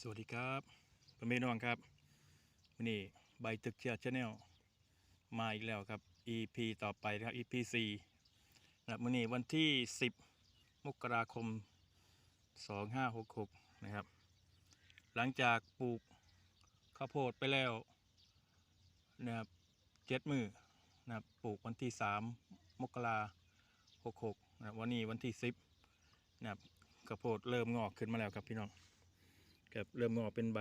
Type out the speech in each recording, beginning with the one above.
สวัสดีครับพ่อแม่น้องครับวันนี้ใบตึกเชียร์ชาแนลมาอีกแล้วครับ EP ต่อไปนะครับ EP 4นะครับวันนี้วันที่ 10 มกราคม 2566 นะครับ หลังจากปลูกข้าวโพดไปแล้วนะครับเจ็ดมือนะครับปลูกวันที่ 3 มกรา66นะครับวันนี้วันที่ 10นะครับข้าวโพดเริ่มงอกขึ้นมาแล้วครับพี่น้อง ครับเริ่มงอกเป็นใบ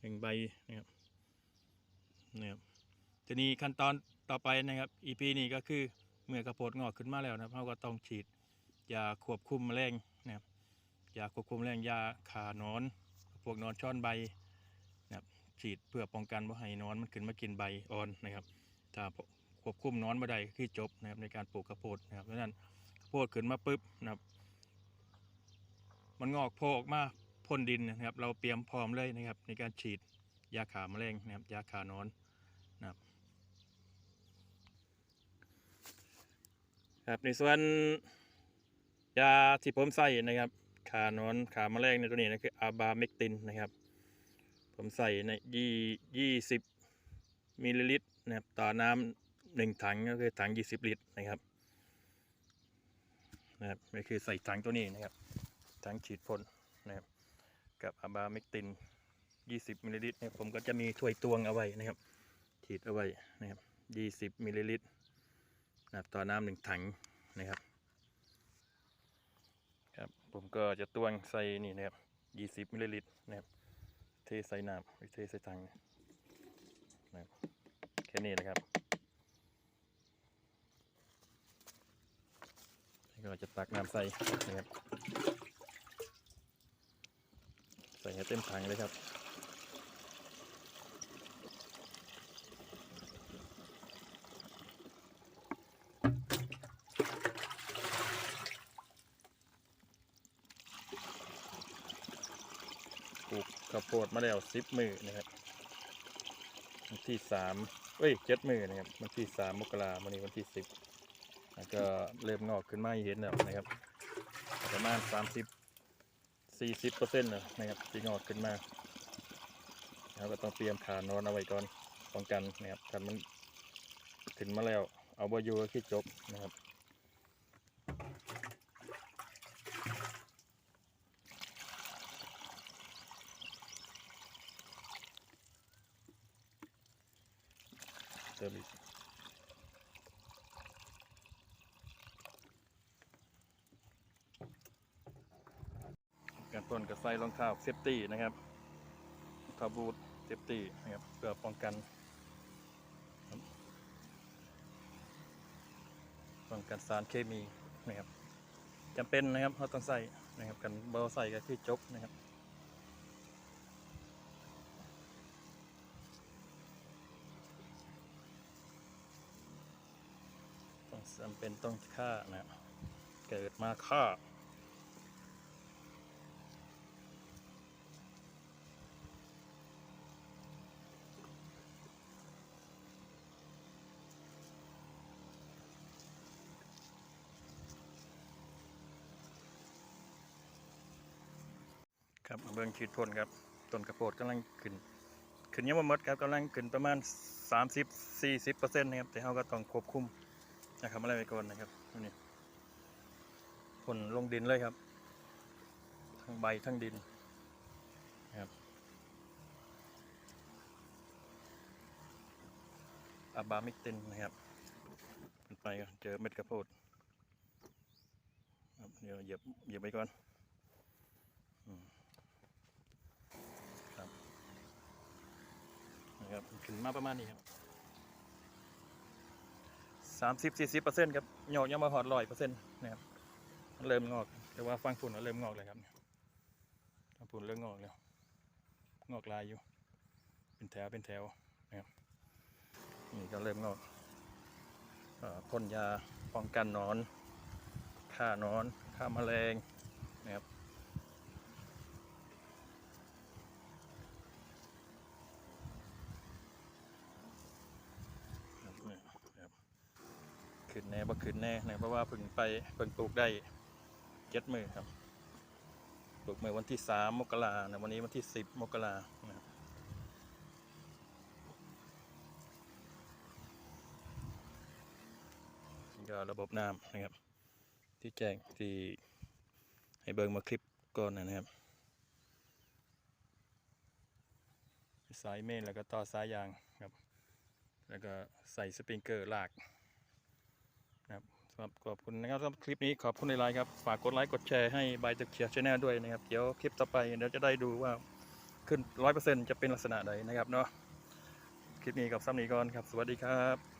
หนึ่งใบนะครับนะครับทีนี้ขั้นตอนต่อไปนะครับ EP นี้ก็คือเมื่อกระโพดงอกขึ้นมาแล้วนะครับเราก็ต้องฉีดยาควบคุมแมลงนะครับยาควบคุมแมลงยาขานอน พวกนอนช้อนใบนะครับฉีดเพื่อป้องกันว่าให้นอนมันขึ้นมากินใบอ่อนนะครับ ถ้าควบคุมนอนไม่ได้คือจบนะครับในการปลูกกระโพดนะครับเพราะฉะนั้นกระโพดขึ้นมาปุ๊บนะครับ มันงอกโผล่ออกมา พ่นดินนะครับ เราเตรียมพร้อมเลยนะครับ ในการฉีดยาขาแมลงนะครับยาขานอนนะครับครับในส่วนยาที่ผมใส่นะครับ ขานอนขาแมลงในตัวนี้นะคืออาบาเมกตินนะครับ ผมใส่ในยี่ยี่สิบมิลลิลิตรนะครับต่อน้ำหนึ่งถังก็คือถังยี่สิบลิตรนะครับนะครับก็คือใส่ถังตัวนี้นะครับถังฉีดพ่นนะครับ กับอะบาเมกติน 20มิลลิลิตรเนี่ยผมก็จะมีถ้วยตวงเอาไว้นะครับ ฉีดเอาไว้นะครับ 20มิลลิลิตรนะครับต่อน้ำหนึ่งถังนะครับครับผมก็จะตวงใส่นี่นะครับ20มิลลิลิตรนะครับเทใส่น้ำเทใส่ถังนะครับแค่นี้นะครับแล้วก็จะตักน้ำใส่นะครับ ใส่เต็มถังเลยครับปลูกข้าวโพดมาแล้วสิบมือนะครับวันที่สามเอ้ยเจ็ดมือนะครับวันที่สามมกราวันนี้วันที่สิบแล้วก็เริ่มงอกขึ้นมาเห็นแล้วนะครับ ประมาณสามสิบ สี่สิบเปอร์เซ็นต์นะครับที่งอกขึ้นมาเราก็ต้องเตรียมขานอนเอาไว้ก่อนป้องกันนะครับกันมันขึ้นมาแล้ว เอาบอยู่ก็คือจบนะครับเติมอีก การต้นกับใส่รองเท้าเซฟตี้นะครับเท้าบูทเซฟตี้นะครับเพื่อป้องกันป้องกันสารเคมีนะครับจำเป็นนะครับเราต้องใส่นะครับกันเบาใส่ก็คือจบนะครับต้องจำเป็นต้องฆ่านะครับเกิดมาฆ่า ครับเบื้องฉีดพ่นครับต้นกระโพดกำลังขึ้น ขึ้นยังไม่หมดครับกำลังขึ้นประมาณ 30-40%เปอร์เซ็นต์นะครับแต่เราก็ต้องควบคุมนะครับอะไรไปก่อนนะครับนี่พ่นลงดินเลยครับ ทั้งใบทั้งดินนะครับอาบามิกตินนะครับไปเจอเม็ดกระโพดครับเดี๋ยวเหยียบเหยียบไปก่อน นะ ครับขึ้นมาประมาณนี้ครับสามสิบสี่สิบเปอร์เซ็นต์ครับหยอกยังมาหอดร้อยเปอร์เซ็นต์นะครับเริ่มงอกแต่ว่าฟังฝุ่นเริ่มงอกเลยครับฟังฝุ่นเริ่มงอกแล้ว งอกลายอยู่ เป็นแถวเป็นแถวนะครับนี่ก็เริ่มงอกพ่นยาป้องกันนอนฆ่านอนฆ่าแมลงนะครับเนี่ยครับ ขึ้นแน่บ่ขึ้นแน่นะเพราะว่าเพึ่งไปเพึ่งปลูกได้เจ็ดมือครับปลูกเมื่อวันที่สามมกรานะวันนี้วันที่สิบมกรานะก็ระบบน้ำนะครับ ที่แจ้งที่ให้เบิ่งมาคลิปก่อนนะครับสายเมนแล้วก็ต่อสายยางครับ แล้วก็ใส่สปริงเกอร์ลาก สำหรับขอบคุณนะครับสำหรับคลิปนี้ขอบคุณในไลน์ครับ ฝากกดไลค์กดแชร์ให้ใบตึกเชียร์ชแนลด้วยนะครับ เดี๋ยวคลิปต่อไปเดี๋ยวจะได้ดูว่าขึ้นร้อยเปอร์เซ็นต์จะเป็นลักษณะใดนะครับเนาะคลิปนี้กับซ้ำนี้ก่อนครับ สวัสดีครับ